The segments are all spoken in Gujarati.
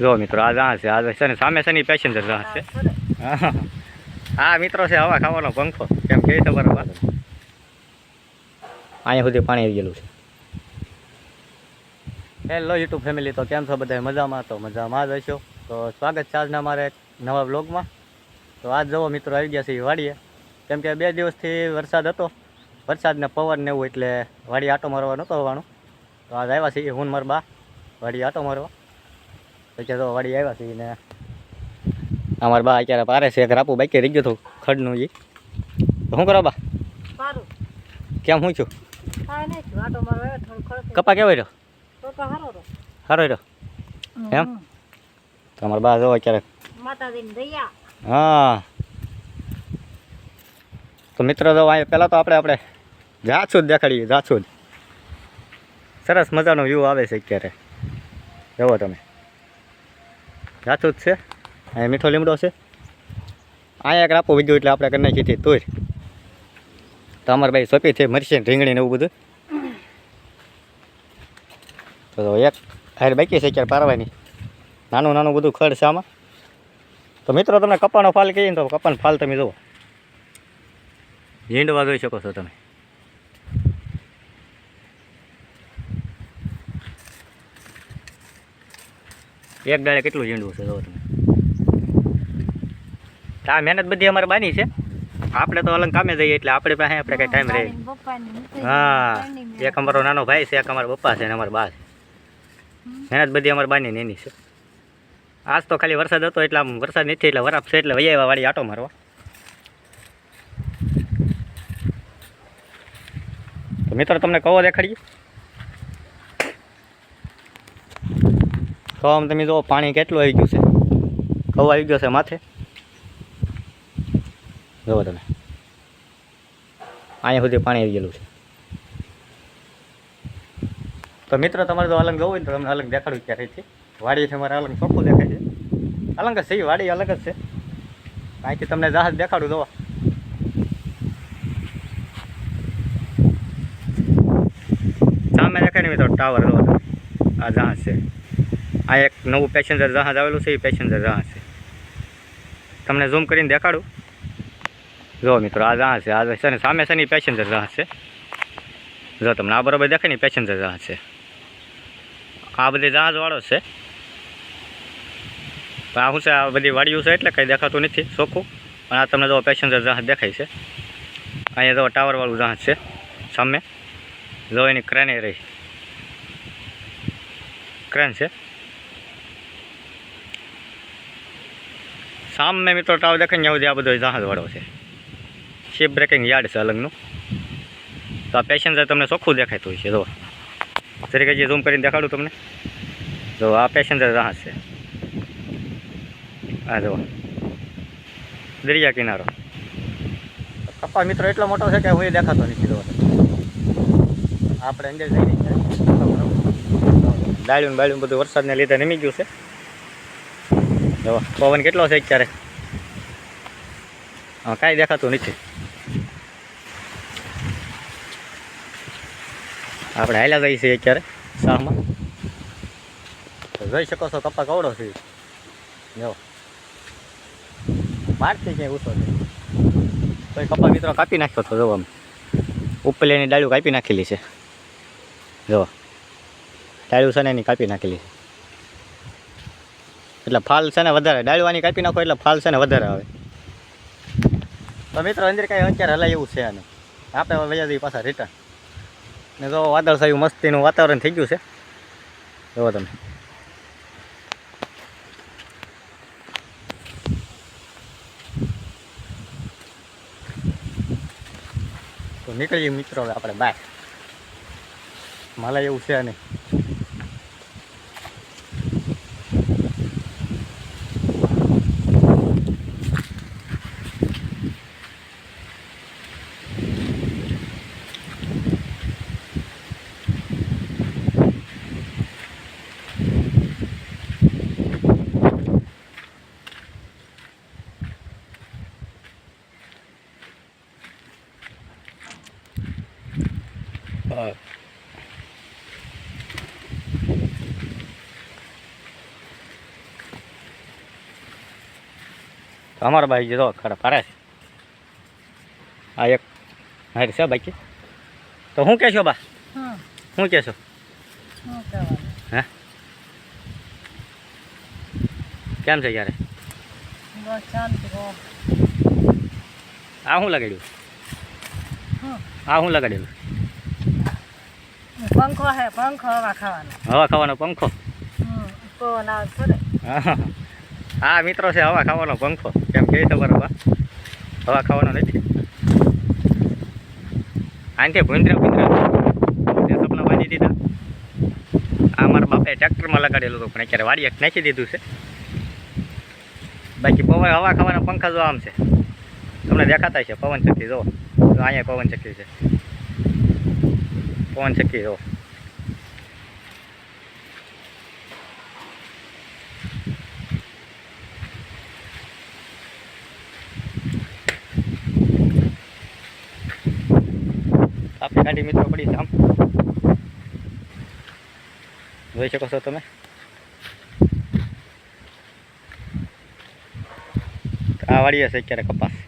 જો મિત્રો આ જ્યાં છે આ છે. ને સામે શેની પેસેન્જર જ્યાં છે. હા. હા મિત્રો છે હવા ખાવાનો પંખો. કેમ કે છે બરાબર. અહીંયા સુધી પાણી આવી ગયેલું છે. હેલો યુટ્યુબ ફેમિલી તો કેમ છો બધા મજામાં? તો મજામાં જ હશો. તો સ્વાગત છે આજના મારે નવા બ્લોગમાં તો આજ જવો મિત્રો આવી ગયા છે એ વાડીએ. કેમ કે બે દિવસથી વરસાદ હતો. વરસાદને પવન ને એવું એટલે વાડી આટો મારવા નહોતો હોવાનું તો આજ આવ્યા છીએ હું મારબા મારા વાડી આટો મારવા. પછી તો વાડી આવ્યા છીએ ને. અમારા બા અત્યારે પારે છે એક રાપુ બાકી રહી ગયું હતું ખડનું તો શું કરો બા? કેમ હું છું. કપા કેવાય રહ્યો? તો તો. સારો રહ્યો. એમ? તો અમારા બા જો અત્યારે હા. તો મિત્રો જો અહીંયા પહેલાં તો આપણે આપણે જાછું જ દેખાડીએ જાછું જ. સરસ મજાનો વ્યૂ આવે છે અત્યારે. જુઓ તમે. જાછું જ છે. અહીંયા મીઠો લીમડો છે. અહીંયા એક આપો વિદ્યું એટલે આપણે કરી નાખી હતી તોય. તો અમારે ભાઈ સોંપી છે મરચી રીંગણી ને એવું બધું. તો એક હારે બાકી છે અત્યારે પારવાની. નાનું નાનું બધું ખડ છે આમાં. તો મિત્રો, તમને કપાનો ફાલ કહીએ ને તો કપાનો ફાલ તમે જુઓ ઝીંડવા જોઈ શકો છો તમે. એક ડાળે કેટલું ઝીંડવું છે જુઓ તમે. આ મહેનત બધી અમારે બાની છે. આપણે તો અલંગ કામે જઈએ એટલે આપણે પાસે આપણે કઈ ટાઈમ રહે. હા એક અમારો નાનો ભાઈ છે એક અમારા પપ્પા છે અને અમારા બા છે. મહેનત બધી અમારે બાની ને એની છે. આજ તો ખાલી વરસાદ હતો એટલે આમ વરસાદ નથી એટલે વરાપ છે એટલે વૈયા વાળી આટો મારવા. તો મિત્રો તમને કવો દેખાડીએ? કવામાં તમે જુઓ, પાણી કેટલું આવી ગયું છે? કવો આવી ગયો છે માથે? જુઓ તમે. અહીંયા સુધી પાણી આવી ગયેલું છે. તો મિત્રો, તમારે જો અલંગ જવું હોય તો તમને અલંગ દેખાડું ક્યારે વાડી છે મારે અલંગ ચોખ્ખું દેખાય છે. અલંગ જ છે વાડી અલગ જ છે. અહીંથી તમને જહાજ દેખાડું જોવા. સામે દેખાય ને મિત્રો ટાવર જોવા. આ જહાજ છે. આ એક નવું પેસેન્જર જહાજ આવેલું છે, એ પેસેન્જર જહાજ છે. તમને ઝૂમ કરીને દેખાડું? જો મિત્રો, આ જહાજ છે, આ છે ને સામે છે ને પેસેન્જર જહાજ છે. જો તમને આ બરાબર દેખાય ને પેસેન્જર જહાજ છે. આ બધી જહાજવાળો છે. પણ આ શું છે, આ બધી વાડીઓ છે એટલે કંઈ દેખાતું નથી, ચોખ્ખું. પણ આ તમને જો પેસેન્જર જહાજ દેખાય છે. અહીંયા જો ટાવરવાળું જહાજ છે, સામે. જો એની ક્રેન રહી. ક્રેન છે. સામે મિત્રો ટાવ દેખાય ત્યાં સુધી આ બધો જહાજવાળો છે. શિપ બ્રેકિંગ યાર્ડ છે અલગનું. તો આ પેસેન્જર તમને ચોખ્ખું દેખાતું હોય છે જો તરીકે જે ઝૂમ કરીને દેખાડું તમને. જો, આ પેસેન્જર જહાજ છે. આ જો. દરિયા કિનારો. કપા મિત્રો એટલો મોટો છે કે હું એ દેખાતો નથી જોવા આપણે અંદર જઈ ડાળ્યું ને બાળ્યું બધું વરસાદને લીધે નમી ગયું છે. જો પવન કેટલો છે અત્યારે? હા, કાંઈ દેખાતું નથી. આપણે હાલ્યા જઈએ છીએ અત્યારે શાહમાં જોઈ શકો છો કપ્પા કવડો છે. જો મારથી ક્યાંય ઊંચો છે. તો કપા મિત્રો કાપી નાખ્યો હતો જો આમ. ઉપલેની ડાળીઓ કાપી નાખેલી છે. જો ડાળીઓ છે ને એની કાપી નાખેલી છે? એટલે ફાલ છે ને વધારે. ડાળવાની કાપી નાખો એટલે ફાલ છે ને વધારે આવે. તો મિત્રો, અંદર કાંઈ અત્યારે હલાય એવું છે નહીં. આપણે વૈયા જઈએ પાછા રિટર્ન ને જો વાદળ સાયું મસ્તીનું વાતાવરણ થઈ ગયું છે. જુઓ તમે. તો નીકળીએ મિત્રો હવે આપણે બહાર. માલા એવું છે નહીં. હા. અમારા ભાઈ જતો ખરા પારે છે. આ એક હારી છે બાકી. તો હું કહેશો બા? શું કહેશો હા કેમ છે યારે આ શું લગાડ્યું? આ શું લગાડેલું? પંખો હે પંખો હવા ખાવાનો. હવા ખાવાનો પંખો? પવન આવે ખરે. હા. હા મિત્રો છે હવા ખાવાનો પંખો. કેમ કે ખબર હવા હવા ખાવાનો નથી. આંતે ભૂંદરા ભૂંદરા સપના બાંધી દીધા. આ મારા બાપાએ ટ્રેક્ટરમાં લગાડેલું હતું પણ અત્યારે વાડીએ નાખી દીધું છે. બાકી પવન હવા ખાવાના પંખા જો આમ છે. તમને દેખાતા છે પવન ચક્કી જો અહીંયા પવન ચક્કી છે. પવન ચક્કી જો ગાડી મિત્રો પડી છે આમ જોઈ શકો છો તમે આ વાળી હશે અત્યારે કપાસ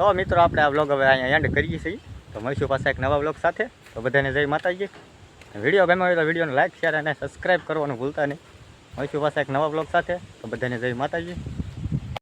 તો મિત્રો, આપણે આ બ્લોગ હવે અહીંયા એન્ડ કરીએ છીએ. તો મળીશું પાછા એક નવા બ્લોગ સાથે. તો બધાને જય માતાજી. વીડિયો ગમ્યો હોય તો વિડીયોને લાઇક શેર અને સબસ્ક્રાઈબ કરવાનું ભૂલતા નહીં. મળીશું પાછા એક નવા બ્લોગ સાથે. તો બધાને જય માતાજી.